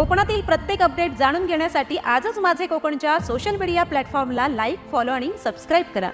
कोकणातील प्रत्येक अपडेट जाणून घेण्यासाठी आजच माझे कोकणच्या सोशल मीडिया प्लॅटफॉर्मला लाईक फॉलो आणि सबस्क्राईब करा.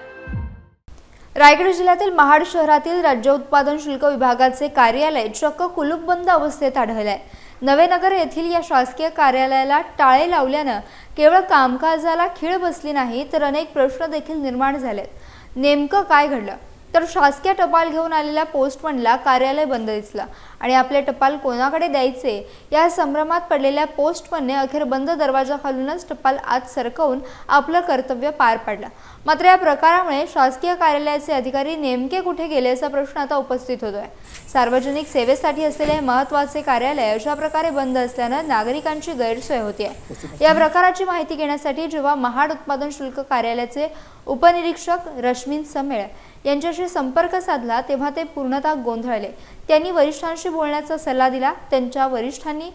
रायगड जिल्ह्यातील महाड शहरातील राज्य उत्पादन शुल्क विभागाचे कार्यालय चक्क कुलूपबंद अवस्थेत आढळले आहे नवेनगर येथील या शासकीय कार्यालयाला टाळे लावल्यानं केवळ कामकाजाला खीळ बसली नाही तर अनेक प्रश्न देखील निर्माण झालेत. नेमकं काय घडलं? तर शासकीय टपाल घेऊन आलेल्या पोस्टमनला कार्यालय बंद दिसलं. आणि आपले टपाल कोणाकडे द्यायचे? या संभ्रमात पडलेल्या पोस्टमनने अखेर बंद दरवाजाखालूनच टपाल आत सरकवून आपलं कर्तव्य पार पाडलं. मात्र या प्रकारामुळे शासकीय कार्यालयाचे अधिकारी नेमके कुठे गेले असा प्रश्न आता उपस्थित होतोय. सार्वजनिक सेवेसाठी असलेले हे महत्त्वाचे कार्यालय अशा प्रकारे बंद असल्यानं नागरिकांची गैरसोय होतीये. या प्रकाराची माहिती घेण्यासाठी जेव्हा महाड उत्पादन शुल्क कार्यालयाचे उपनिरीक्षक रश्मीन समेळ त्यांच्याशी संपर्क साधला तेव्हा ते पूर्णतः गोंधळले. त्यांनी वरिष्ठांशी बोलण्याचा सल्ला दिला. त्यांच्या वरिष्ठांनी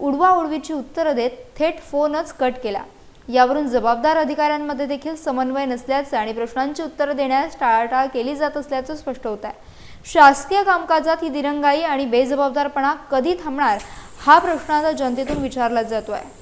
उडवाउडवीची उत्तरं देत थेट फोनच कट केला. यावरून जबाबदार अधिकाऱ्यांमध्ये देखील समन्वय नसल्याचं आणि प्रश्नांची उत्तरं देण्यास टाळाटाळ केली जात असल्याचं स्पष्ट होत आहे. शासकीय कामकाजात ही दिरंगाई आणि बेजबाबदारपणा कधी थांबणार हा प्रश्न आता जनतेतून विचारला जातो आहे.